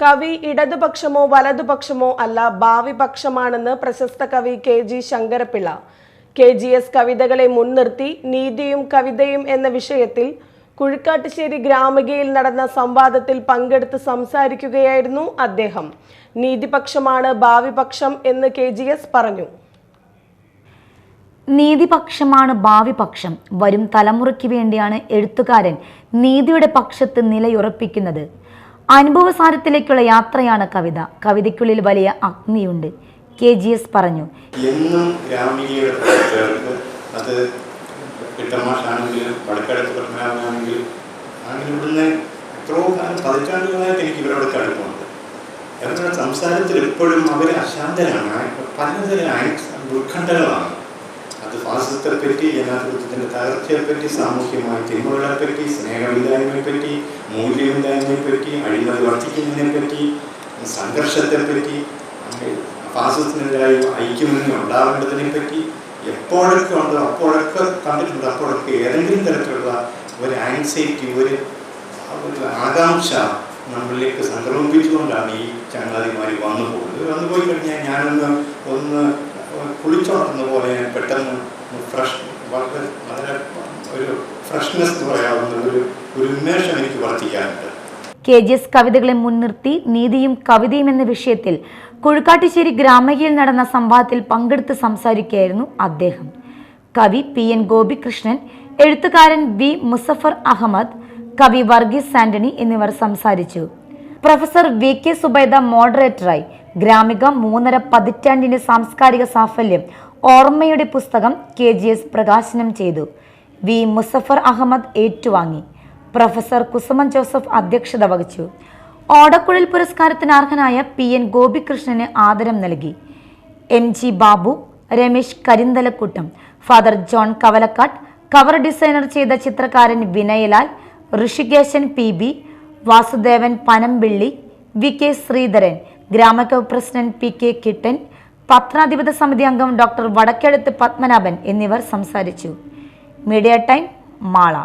കവി ഇടതുപക്ഷമോ വലതുപക്ഷമോ അല്ല ഭാവി പക്ഷമാണെന്ന് പ്രശസ്ത കവി K G Sankarapillai. K G S കവിതകളെ മുൻനിർത്തി നീതിയും കവിതയും എന്ന വിഷയത്തിൽ കുഴിക്കാട്ടുശ്ശേരി ഗ്രാമികയിൽ നടന്ന സംവാദത്തിൽ പങ്കെടുത്ത് സംസാരിക്കുകയായിരുന്നു അദ്ദേഹം. നീതിപക്ഷമാണ് ഭാവി പക്ഷം എന്ന് കെ ജി എസ് പറഞ്ഞു. നീതിപക്ഷമാണ് ഭാവി പക്ഷം. വരും തലമുറയ്ക്ക് വേണ്ടിയാണ് എഴുത്തുകാരൻ നീതിയുടെ പക്ഷത്ത് നിലയുറപ്പിക്കുന്നത്. അനുഭവസാരത്തിലേക്കുള്ള യാത്രയാണ് കവിത. കവിതയ്ക്കുള്ളിൽ വലിയ അഗ്നിയുണ്ട്. കെ ജി എസ് പറഞ്ഞു. എന്നും ഗ്രാമീണയുടെ അത് എനിക്ക് സംസാരത്തിൽ എപ്പോഴും അവർ അശാന്തരാണ്. പലതരം ഉത്കണ്ഠകളാണ്. അത് ഫാസിസത്തെപ്പറ്റി ജനാധിപത്യത്തിന്റെ തകർച്ചയെപ്പറ്റി സാമൂഹ്യമായ തിന്മകളെപ്പറ്റി സ്നേഹമില്ലായ്മയെപ്പറ്റി മൂല്യമില്ലായ്മയെപ്പറ്റി അഴിമതി വർദ്ധിക്കുന്നതിനെപ്പറ്റി സംഘർഷത്തെപ്പറ്റി ഫാസിസത്തിനെതിരായി ഐക്യമുന്നണി ഉണ്ടാകേണ്ടതിനെപ്പറ്റി എപ്പോഴൊക്കെ ഉണ്ടോ അപ്പോഴൊക്കെ കണ്ടിട്ടുണ്ട് അപ്പോഴൊക്കെ ഏതെങ്കിലും തരത്തിലുള്ള ഒരു ആൻസൈറ്റി ഒരു ഒരു ആകാംക്ഷ നമ്മളിലേക്ക് സംക്രമിപ്പിച്ചുകൊണ്ടാണ് ഈ ചങ്ങാതിമാർ വന്നു പോകുന്നത് വന്നു പോയി കഴിഞ്ഞാൽ ഞാനൊന്ന് ഒന്ന് കുളിച്ചോണ്ടുന്ന പോലെ ഞാൻ പെട്ടെന്ന് ഫ്രഷ് വളരെ വളരെ ഒരു ഫ്രഷ്നെസ് എന്ന് പറയാവുന്ന ഒരു ഒരു ഉന്മേഷം എനിക്ക് വർദ്ധിക്കാനുണ്ട് കെ ജി എസ് കവിതകളെ മുൻനിർത്തി നീതിയും കവിതയും എന്ന വിഷയത്തിൽ കൊഴുക്കാട്ടുശ്ശേരി ഗ്രാമകയിൽ നടന്ന സംവാദത്തിൽ പങ്കെടുത്ത് സംസാരിക്കുകയായിരുന്നു അദ്ദേഹം. കവി പി എൻ ഗോപികൃഷ്ണൻ എഴുത്തുകാരൻ വി മുസഫർ അഹമ്മദ് കവി വർഗീസ് ആന്റണി എന്നിവർ സംസാരിച്ചു. പ്രൊഫസർ വി കെ സുബൈദ മോഡറേറ്ററായി ഗ്രാമിക മൂന്നര പതിറ്റാണ്ടിന്റെ സാംസ്കാരിക സാഫല്യം ഓർമ്മയുടെ പുസ്തകം കെ ജി എസ് പ്രകാശനം ചെയ്തു. വി. മുസഫർ അഹമ്മദ് ഏറ്റുവാങ്ങി. പ്രൊഫസർ കുസുമൻ ജോസഫ് അധ്യക്ഷത വഹിച്ചു. ഓടക്കുഴൽ പുരസ്കാരത്തിന് അർഹനായ പി. എൻ. ഗോപികൃഷ്ണന് ആദരം നൽകി. M. G. Babu Ramesh Karinthalakkoottam father John Kavalakkattu cover designer ചെയ്ത ചിത്രകാരൻ Vinayalal Rishikeshan P. B Vasudevan Panampilly V. K. Sreedharan Gramika president P K Kittan പത്രാധിപത സമിതി അംഗം ഡോക്ടർ വടക്കെടുത്ത് പത്മനാഭൻ എന്നിവർ സംസാരിച്ചു. Media time Mala.